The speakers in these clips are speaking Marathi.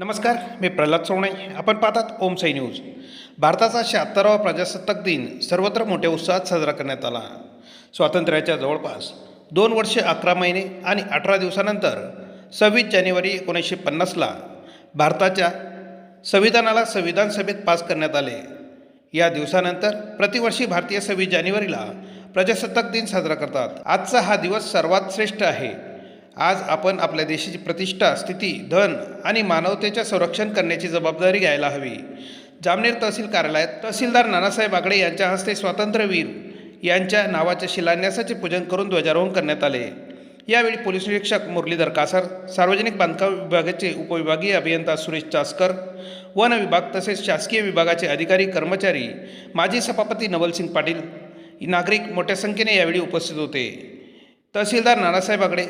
नमस्कार मी प्रल्हाद सोवणे आपण पाहतात ओमसाई न्यूज. भारताचा शहात्तरावा प्रजासत्ताक दिन सर्वत्र मोठ्या उत्साहात साजरा करण्यात आला. स्वातंत्र्याच्या जवळपास दोन वर्षे अकरा महिने आणि अठरा दिवसानंतर सव्वीस जानेवारी एकोणीसशे पन्नासला भारताच्या संविधानाला संविधान सभेत पास करण्यात आले. या दिवसानंतर प्रतिवर्षी भारतीय सव्वीस जानेवारीला प्रजासत्ताक दिन साजरा करतात. आजचा हा दिवस सर्वात श्रेष्ठ आहे. आज आपण आपल्या देशाची प्रतिष्ठा स्थिती धन आणि मानवतेचे संरक्षण करण्याची जबाबदारी घ्यायला हवी. जामनेर तहसील कार्यालयात तहसीलदार नानासाहेब आगडे यांच्या हस्ते स्वातंत्र्यवीर यांच्या नावाच्या शिलान्यासाचे पूजन करून ध्वजारोहण करण्यात आले. यावेळी पोलीस निरीक्षक मुरलीधर कासार सार्वजनिक बांधकाम विभागाचे उपविभागीय अभियंता सुरेश चासकर वन विभाग तसेच शासकीय विभागाचे अधिकारी कर्मचारी माजी सभापती नवलसिंग पाटील नागरिक मोठ्या संख्येने यावेळी उपस्थित होते. तहसीलदार नानासाहेब आगडे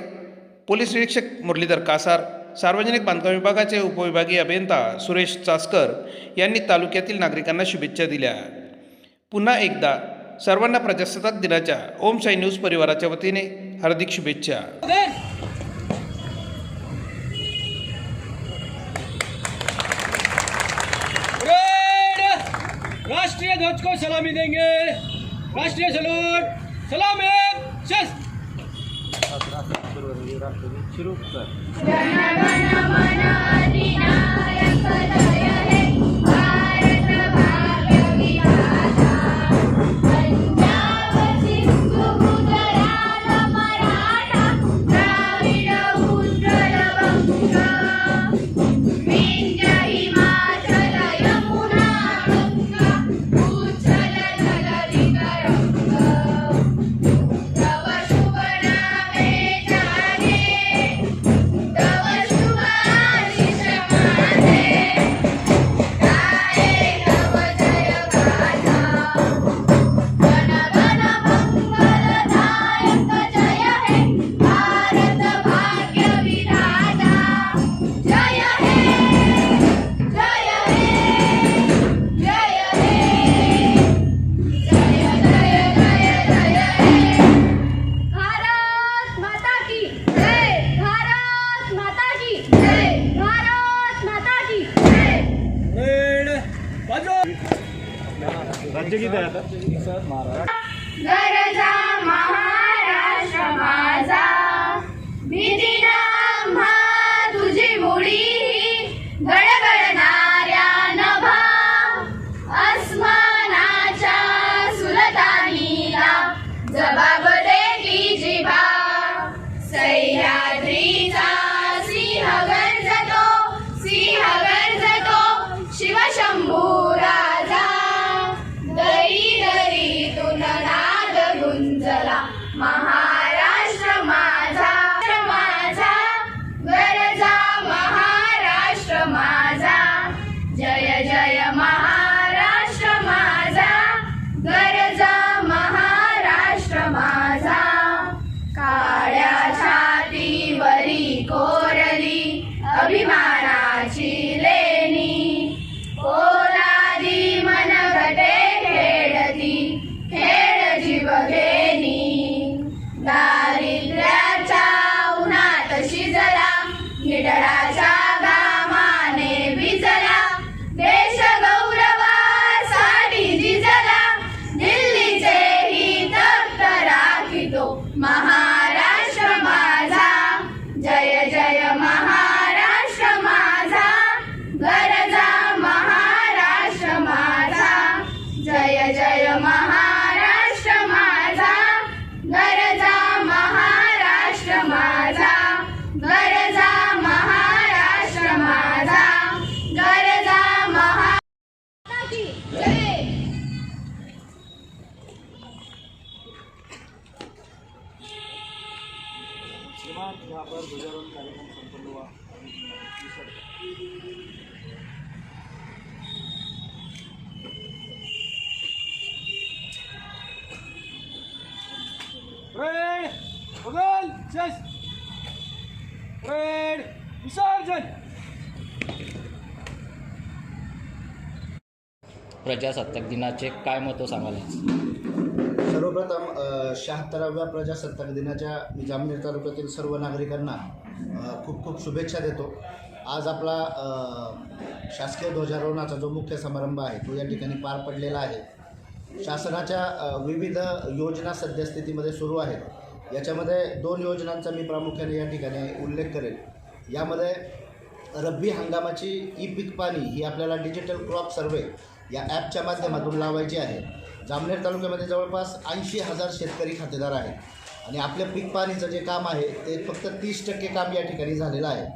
पोलीस निरीक्षक मुरलीधर कासार सार्वजनिक बांधकाम विभागाचे उपविभागीय अभियंता सुरेश चासकर यांनी तालुक्यातील नागरिकांना शुभेच्छा दिल्या. पुन्हा एकदा सर्वांना प्रजासत्ताक दिनाच्या ओम साई न्यूज परिवाराच्या वतीने हार्दिक शुभेच्छा. राष्ट्रीय ध्वज को सलामी देंगे। राष्ट्रीय सलूट सलामी शस्त्र पंजाब रेड! बगल चेस रेड! विसर्जन! प्रजासत्ताक दिनाचे काय महत्त्व सांगाल? सर्वप्रथम शहात्तराव्या प्रजासत्ताक दिनाच्या मी जामनेर तालुक्यातील सर्व नागरिकांना खूप खूप शुभेच्छा देतो. आज आपला शासकीय ध्वजारोहणाचा जो मुख्य समारंभ आहे तो या ठिकाणी पार पडलेला आहे. शासनाच्या विविध योजना सद्यस्थितीमध्ये सुरू आहेत. याच्यामध्ये दोन योजनांचा मी प्रामुख्याने या ठिकाणी उल्लेख करेन. यामध्ये रब्बी हंगामाची ई पीक पाणी ही आपल्याला डिजिटल क्रॉप सर्वे या ॲपच्या माध्यमातून लावायची आहे. जामनेर तालुक्यामध्ये जवळपास ऐंशी हजार शेतकरी खातेदार आहेत. आणि आपल्या पीक पाणीचं जे काम आहे ते फक्त तीस टक्के काम या ठिकाणी झालेलं आहे.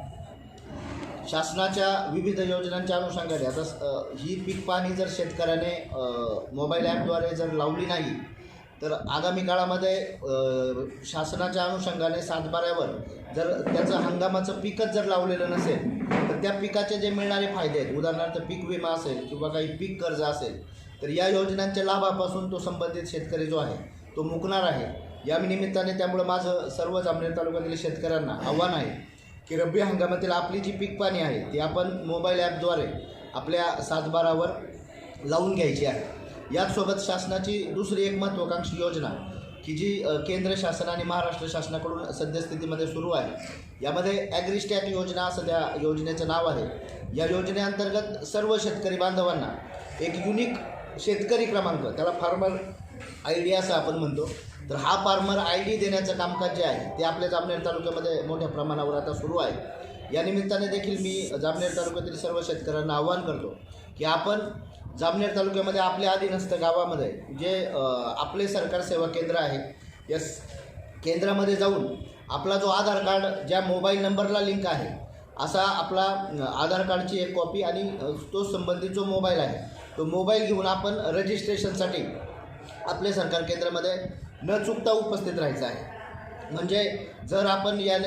शासनाच्या विविध योजनांच्या अनुषंगाने आता ही पीक पाणी जर शेतकऱ्याने मोबाईल ॲपद्वारे जर लावली नाही तर आगामी काळामध्ये शासनाच्या अनुषंगाने सातबाऱ्यावर जर त्याचं हंगामाचं पीकच जर लावलेलं नसेल तर त्या पिकाचे जे मिळणारे फायदे आहेत उदाहरणार्थ पीक विमा असेल किंवा काही पीक कर्ज असेल तर या योजनांच्या लाभापासून तो संबंधित शेतकरी जो आहे तो मुकणार आहे. या निमित्ताने त्यामुळं माझं सर्व जामनेर तालुक्यातील शेतकऱ्यांना आव्हान आहे की रब्बी हंगामातील आपली जी पीक पाणी आहे ती आपण मोबाईल ॲपद्वारे आपल्या सातबारावर लावून घ्यायची आहे. याचसोबत शासनाची दुसरी एक महत्त्वाकांक्षी योजना की जी केंद्र शासन आणि महाराष्ट्र शासनाकडून सद्यस्थितीमध्ये सुरू आहे. यामध्ये ॲग्रिस्टॅक योजना असं त्या योजनेचं नाव आहे. या योजनेअंतर्गत सर्व शेतकरी बांधवांना एक युनिक शेतकरी क्रमांक. त्याला फार्मर आय डी असं आपण म्हणतो. तर हा फार्मर आय डी देण्याचं कामकाज जे आहे ते आपल्या जामनेर तालुक्यामध्ये मोठ्या प्रमाणावर आता सुरू आहे. या निमित्ताने देखील मी जामनेर तालुक्यातील सर्व शेतकऱ्यांना आवाहन करतो की आपण जामनेर तालुक्यामध्ये आपल्या अधीनस्थ गावामध्ये जे आपले सरकार सेवा केंद्र आहे या केंद्रामध्ये जाऊन आपला जो आधार कार्ड ज्या मोबाईल नंबरला लिंक आहे असा आपला आधार कार्डची एक कॉपी आणि तो संबंधित जो मोबाईल आहे तो मोबाईल घेऊन आपण रजिस्ट्रेशनसाठी आपले सरकार केंद्रामध्ये न चुकता उपस्थित राहायचं आहे. म्हणजे जर आपण या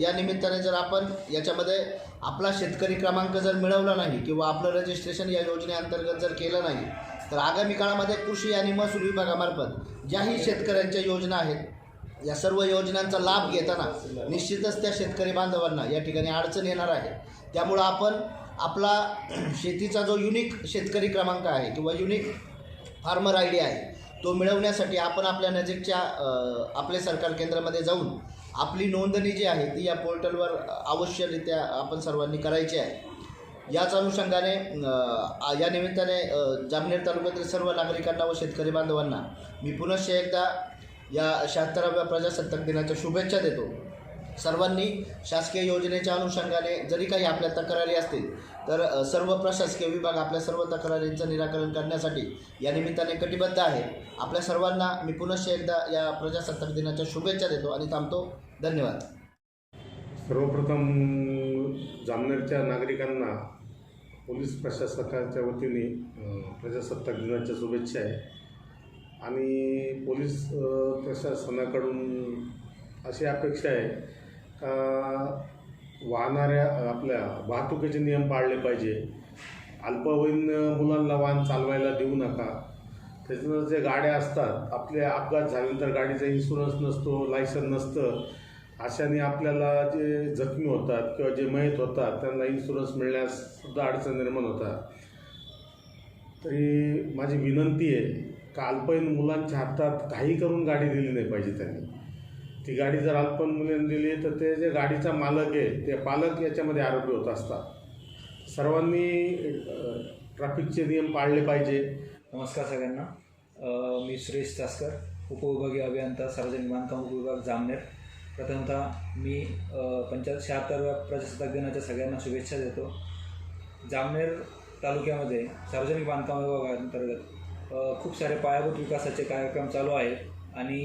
या निमित्ताने जर आपण याच्यामध्ये आपला शेतकरी क्रमांक जर मिळवला नाही किंवा आपलं रजिस्ट्रेशन या योजनेअंतर्गत जर केलं नाही तर आगामी काळामध्ये कृषी आणि महसूल विभागामार्फत ज्याही शेतकऱ्यांच्या योजना आहेत या सर्व योजनांचा लाभ घेताना निश्चितच त्या शेतकरी बांधवांना या ठिकाणी अडचण येणार आहे. त्यामुळं आपण आपला शेतीचा जो युनिक शेतकरी क्रमांक आहे किंवा युनिक फार्मर आय डी आहे तो मिळवण्यासाठी आपण आपल्या नजीकच्या आपले सरकार केंद्रामध्ये जाऊन आपली नोंदणी जी आहे ती या पोर्टलवर अवश्यरित्या आपण सर्वांनी करायची आहे. याच अनुषंगाने या निमित्ताने जामनेर तालुक्यातील सर्व नागरिकांना व शेतकरी बांधवांना मी पुनश्च एकदा या शहात्तराव्या प्रजासत्ताक दिनाच्या शुभेच्छा देतो. सर्वांनी शासकीय योजनेच्या अनुषंगाने जरी काही आपल्या तक्रारी असतील तर सर्व प्रशासकीय विभाग आपल्या सर्व तक्रारींचं निराकरण करण्यासाठी या निमित्ताने कटिबद्ध आहे. आपल्या सर्वांना मी पुनश्च एकदा या प्रजासत्ताक दिनाच्या शुभेच्छा देतो आणि थांबतो. धन्यवाद. सर्वप्रथम जामनेरच्या नागरिकांना पोलीस प्रशासकाच्या वतीने प्रजासत्ताक दिनाच्या शुभेच्छा आहे. आणि पोलीस प्रशासनाकडून अशी अपेक्षा आहे वाहणाऱ्या आपल्या वाहतुकीचे नियम पाळले पाहिजे. अल्पवयीन मुलांना वाहन चालवायला देऊ नका. त्याच्यानंतर जे गाड्या असतात आपले अपघात झाल्यानंतर गाडीचा इन्शुरन्स नसतो लायसन नसतं. अशाने आपल्याला जे जखमी होतात किंवा जे मयत होतात त्यांना इन्शुरन्स मिळण्यास सुद्धा अडचण निर्माण होतात. तरी माझी विनंती आहे का अल्पवयीन मुलांच्या हातात काही करून गाडी दिली नाही पाहिजे त्यांनी. ती गाडी जर अल्पन मुलीने दिली तर ते जे गाडीचा मालक आहे ते पालक याच्यामध्ये आरोपी होत असतात. सर्वांनी ट्रॅफिकचे नियम पाळले पाहिजे. नमस्कार सगळ्यांना. मी सुरेश तासकर उपविभागीय अभियंता सार्वजनिक बांधकाम उपविभाग जामनेर. प्रथमतः मी पंचायत शहात्तरव्या प्रजासत्ताक दिनाच्या सगळ्यांना शुभेच्छा देतो. जामनेर तालुक्यामध्ये सार्वजनिक बांधकाम विभागाअंतर्गत खूप सारे पायाभूत विकासाचे कार्यक्रम चालू आहेत आणि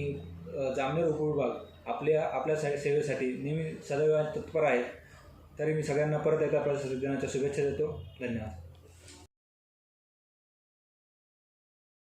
जामनेर उपविभाग आपल्या आपल्या सा सेवेसाठी. नेहमी सदैव तत्पर आहेत तरी मी सगळ्यांना परत एकदा प्रजासत्ताक दिनाच्या शुभेच्छा देतो. धन्यवाद.